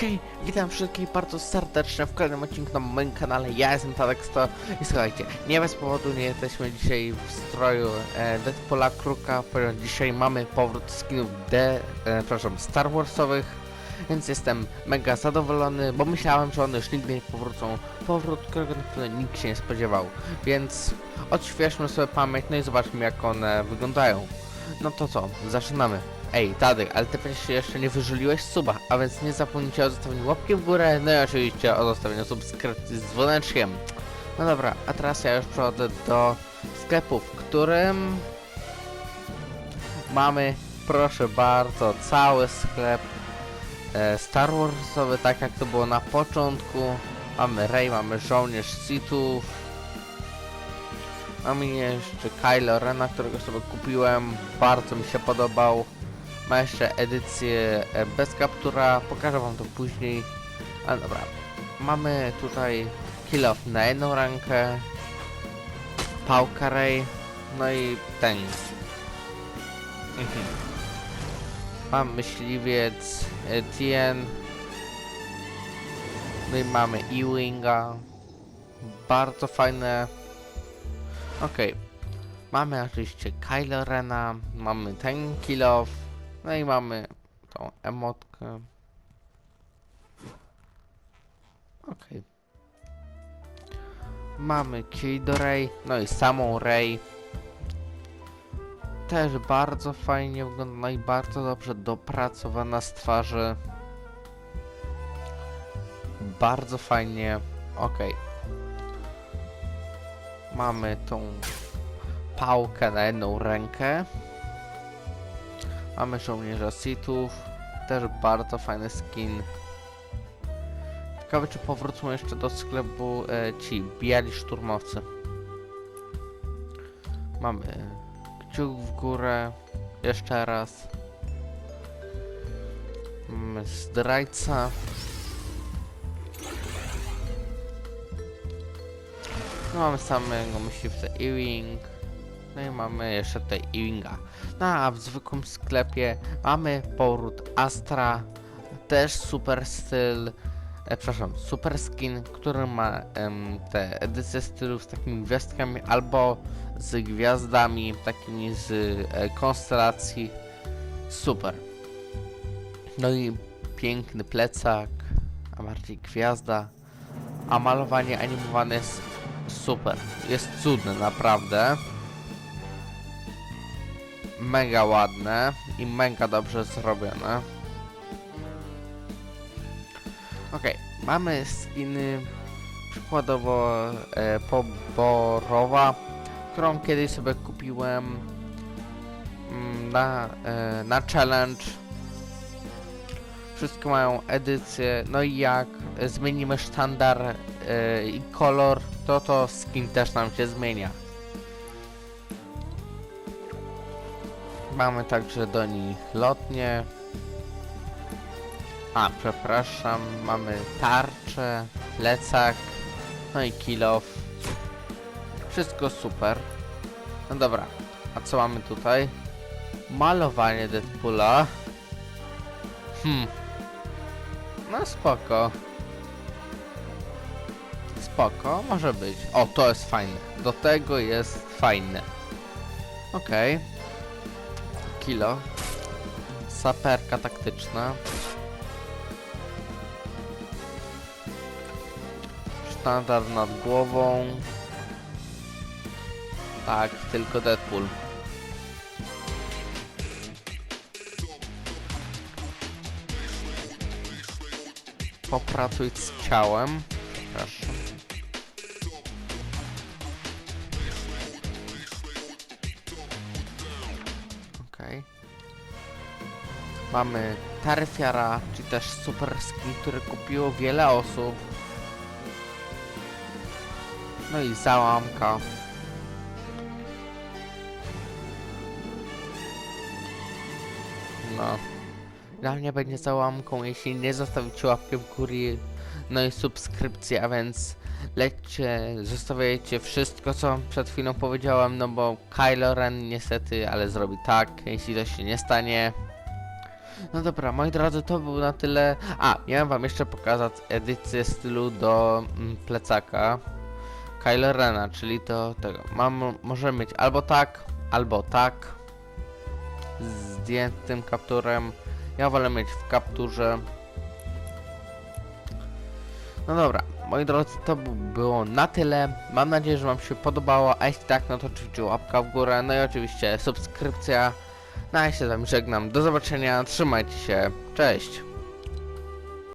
Hej, witam wszystkich bardzo serdecznie w kolejnym odcinku na moim kanale. Ja jestem Tadexto i słuchajcie, nie bez powodu nie jesteśmy dzisiaj w stroju e, Deadpoola Kruka, ponieważ dzisiaj mamy powrót skinów D, e, przepraszam, Star Warsowych, więc jestem mega zadowolony, bo myślałem, że one już nigdy nie powrócą. Powrót, którego na pewno nikt się nie spodziewał, więc odświeżmy sobie pamięć, no i zobaczmy jak one wyglądają. No to co, zaczynamy. Ej, Tadek, ale ty przecież jeszcze nie wyżuliłeś suba, a więc nie zapomnijcie o zostawieniu łapki w górę, no i oczywiście o zostawieniu subskrypcji z dzwoneczkiem. No dobra, a teraz ja już przechodzę do sklepu, w którym mamy, proszę bardzo, cały sklep e, Star Warsowy, tak jak to było na początku. Mamy Rey, mamy żołnierz Sithów. Mamy jeszcze Kylo Rena, którego sobie kupiłem, bardzo mi się podobał. Ma jeszcze edycję e, bez kaptura, pokażę wam to później. Ale dobra, mamy tutaj kill off na jedną rękę, pałka Ray, no i ten. Mhm. Mam myśliwiec e, Tien, no i mamy E-Winga, bardzo fajne. Okej, mamy oczywiście Kylo Rena, mamy ten kill off, no i mamy tą emotkę. Okej. Mamy key do Rey, no i samą Rey. Też bardzo fajnie wygląda, no i bardzo dobrze dopracowana z twarzy. Bardzo fajnie. Okej. Mamy tą pałkę na jedną rękę. Mamy żołnierza Sithów, też bardzo fajny skin. Ciekawe czy powrócą jeszcze do sklepu e, ci biali szturmowcy. Mamy kciuk w górę, jeszcze raz. Mamy zdrajca. No, mamy samego myśliwca Ewing. No i mamy jeszcze tutaj Ewinga. No a w zwykłym sklepie mamy powrót Astra, też super styl, e, przepraszam, super skin, który ma em, te edycje stylu z takimi gwiazdkami albo z gwiazdami takimi z e, konstelacji. Super. No i piękny plecak, a bardziej gwiazda, a malowanie animowane jest super. Jest cudne, naprawdę mega ładne i mega dobrze zrobione. Okej, mamy skiny przykładowo e, poborowa, którą kiedyś sobie kupiłem mm, na, e, na challenge. Wszystkie mają edycję, no i jak zmienimy sztandar e, i kolor, to to skin też nam się zmienia. Mamy także do nich lotnie. A, przepraszam, mamy tarczę, plecak, no i kill off. Wszystko super. No dobra, a co mamy tutaj? Malowanie Deadpoola. Hmm. No spoko. Spoko, może być. O, to jest fajne. Do tego jest fajne. Okej. Okay kilo. Saperka taktyczna. Standard nad głową. Tak, tylko Deadpool. Popracuj z ciałem. Przepraszam. Okej. Mamy Tarfiara, czy też super skin, który kupiło wiele osób. No i załamka. No. Dla mnie będzie załamką, jeśli nie zostawicie łapki w górę, no i subskrypcji, a więc lećcie, zostawiajcie wszystko, co przed chwilą powiedziałem, no bo Kylo Ren niestety, ale zrobi tak, jeśli to się nie stanie. No dobra, moi drodzy, to było na tyle. A, miałem wam jeszcze pokazać edycję stylu do mm, plecaka Kylo Rena, czyli to tego. Mam, możemy mieć albo tak, albo tak. Z zdjętym kapturem. Ja wolę mieć w kapturze. No dobra, moi drodzy, to by było na tyle. Mam nadzieję, że wam się podobało, a jeśli tak, no to oczywiście łapka w górę, no i oczywiście subskrypcja. No a ja się z wami żegnam. Do zobaczenia, trzymajcie się, cześć!